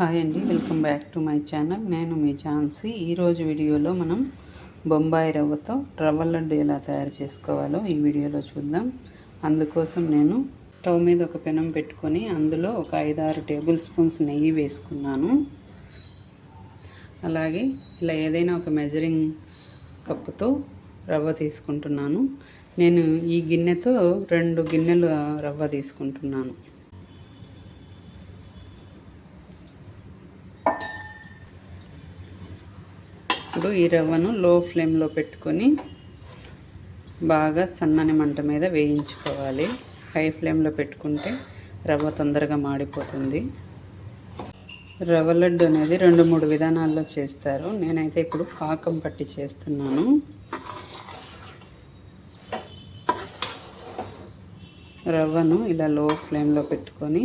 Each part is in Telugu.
హాయ్ అండి welcome back to my channel. నేను మీ ఝాన్సీ. ఈరోజు వీడియోలో మనం బొంబాయి రవ్వతో రవ్వ లడ్డు ఎలా తయారు చేసుకోవాలో ఈ వీడియోలో చూద్దాం. అందుకోసం నేను స్టవ్ మీద ఒక పెనం పెట్టుకొని అందులో ఒక ఐదారు టేబుల్ స్పూన్స్ నెయ్యి వేసుకున్నాను. అలాగే ఇలా ఏదైనా ఒక మెజరింగ్ కప్పుతో రవ్వ తీసుకుంటున్నాను. నేను ఈ గిన్నెతో రెండు గిన్నెలు రవ్వ తీసుకుంటున్నాను. ఇప్పుడు ఈ రవ్వను లో ఫ్లేమ్లో పెట్టుకొని బాగా సన్నని మంట మీద వేయించుకోవాలి. హై ఫ్లేమ్లో పెట్టుకుంటే రవ్వ తొందరగా మాడిపోతుంది. రవ్వ లడ్డు అనేది రెండు మూడు విధానాల్లో చేస్తారు. నేనైతే ఇప్పుడు పాకం పట్టి చేస్తున్నాను. రవ్వను ఇలా లో ఫ్లేమ్లో పెట్టుకొని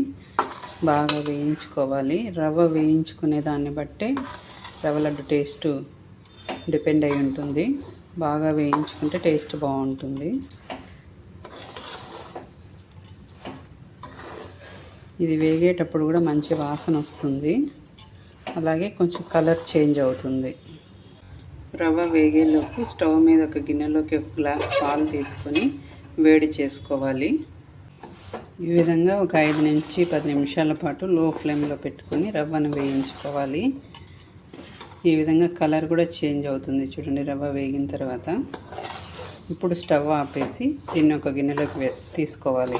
బాగా వేయించుకోవాలి. రవ్వ వేయించుకునే దాన్ని బట్టే రవ్వ లడ్డు టేస్ట్ డిపెండ్ అయి ఉంటుంది. బాగా వేయించుకుంటే టేస్ట్ బాగుంటుంది. ఇది వేగేటప్పుడు కూడా మంచి వాసన వస్తుంది. అలాగే కొంచెం కలర్ చేంజ్ అవుతుంది. రవ్వ వేగేలోపు స్టవ్ మీద ఒక గిన్నెలోకి ఒక గ్లాస్ పాలు తీసుకొని వేడి చేసుకోవాలి. ఈ విధంగా ఒక ఐదు నుంచి పది నిమిషాల పాటు లో ఫ్లేమ్లో పెట్టుకొని రవ్వను వేయించుకోవాలి. ఈ విధంగా కలర్ కూడా చేంజ్ అవుతుంది చూడండి రవ్వ వేగిన తర్వాత. ఇప్పుడు స్టవ్ ఆపేసి దీన్ని ఒక గిన్నెలోకి తీసుకోవాలి.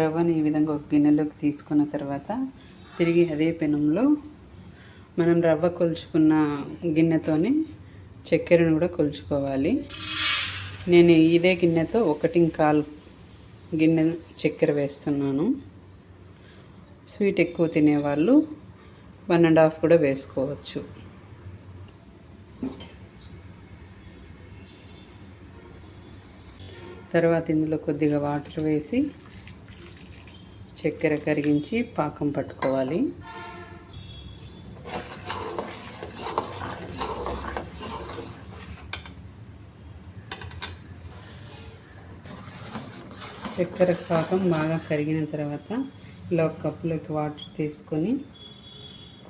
రవ్వని ఈ విధంగా ఒక గిన్నెలోకి తీసుకున్న తర్వాత తిరిగి అదే పెనంలో మనం రవ్వ కొలుచుకున్న గిన్నెతోనే చక్కెరను కూడా కొలుచుకోవాలి. నేను ఇదే గిన్నెతో ఒకటి కాల్ గిన్నె చక్కెర వేస్తున్నాను. స్వీట్ ఎక్కువ తినేవాళ్ళు వన్ అండ్ హాఫ్ కూడా వేసుకోవచ్చు. తర్వాత ఇందులో కొద్దిగా వాటర్ వేసి చక్కెర కరిగించి పాకం పట్టుకోవాలి. చక్కెర పాకం బాగా కరిగిన తర్వాత ఇలా ఒక కప్పులోకి వాటర్ తీసుకొని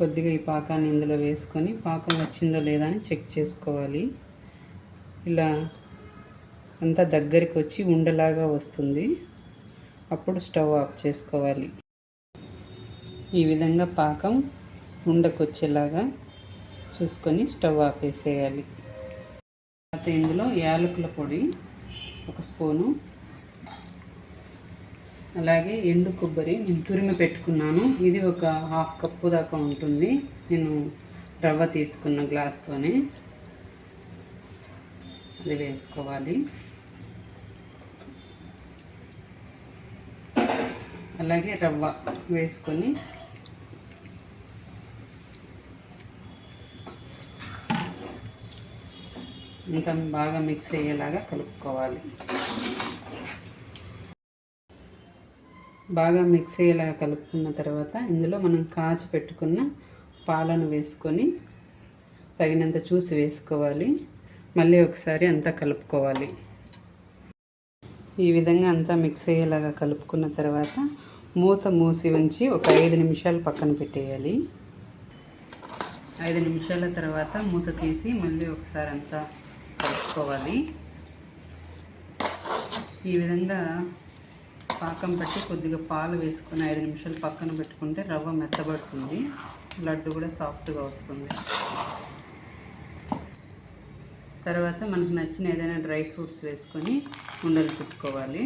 కొద్దిగా ఈ పాకాన్ని ఇందులో వేసుకొని పాకం వచ్చిందో లేదా అని చెక్ చేసుకోవాలి. ఇలా అంతా దగ్గరికి వచ్చి ఉండలాగా వస్తుంది. అప్పుడు స్టవ్ ఆఫ్ చేసుకోవాలి. ఈ విధంగా పాకం ఉండకొచ్చేలాగా చూసుకొని స్టవ్ ఆపేసేయాలి తర్వాత ఇందులో యాలకుల పొడి ఒక స్పూను అలాగే ఎండు కొబ్బరి నేను తురిమి పెట్టుకున్నాను. ఇది ఒక హాఫ్ కప్పు దాకా ఉంటుంది. నేను రవ్వ తీసుకున్న గ్లాస్తోనే అది వేసుకోవాలి. అలాగే రవ్వ వేసుకొని ఇంత బాగా మిక్స్ అయ్యేలాగా కలుపుకోవాలి. బాగా మిక్స్ అయ్యేలాగా కలుపుకున్న తర్వాత ఇందులో మనం కాచి పెట్టుకున్న పాలను వేసుకొని తగినంత చూసి వేసుకోవాలి. మళ్ళీ ఒకసారి అంతా కలుపుకోవాలి. ఈ విధంగా అంతా మిక్స్ అయ్యేలాగా కలుపుకున్న తర్వాత మూత మూసి ఉంచి ఒక ఐదు నిమిషాలు పక్కన పెట్టేయాలి. ఐదు నిమిషాల తర్వాత మూత తీసి మళ్ళీ ఒకసారి అంతా కలుపుకోవాలి. ఈ విధంగా పాకం పెట్టి కొద్దిగా పాలు వేసుకొని ఐదు నిమిషాలు పక్కన పెట్టుకుంటే రవ్వ మెత్తబడుతుంది. లడ్డు కూడా సాఫ్ట్గా వస్తుంది. తర్వాత మనకు నచ్చిన ఏదైనా డ్రై ఫ్రూట్స్ వేసుకొని ఉండలు చుట్టుకోవాలి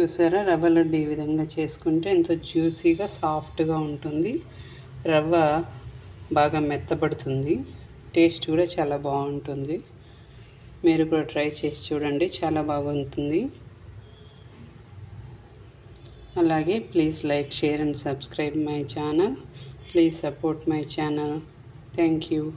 చూసారా? రవ్వ లడ్డు ఈ విధంగా చేసుకుంటే ఎంతో జ్యూసీగా సాఫ్ట్గా ఉంటుంది. రవ్వ బాగా మెత్తబడుతుంది. టేస్ట్ కూడా చాలా బాగుంటుంది. మీరు కూడా ట్రై చేసి చూడండి. చాలా బాగుంటుంది. అలాగే please like share and subscribe my channel. Please support my channel. Thank you.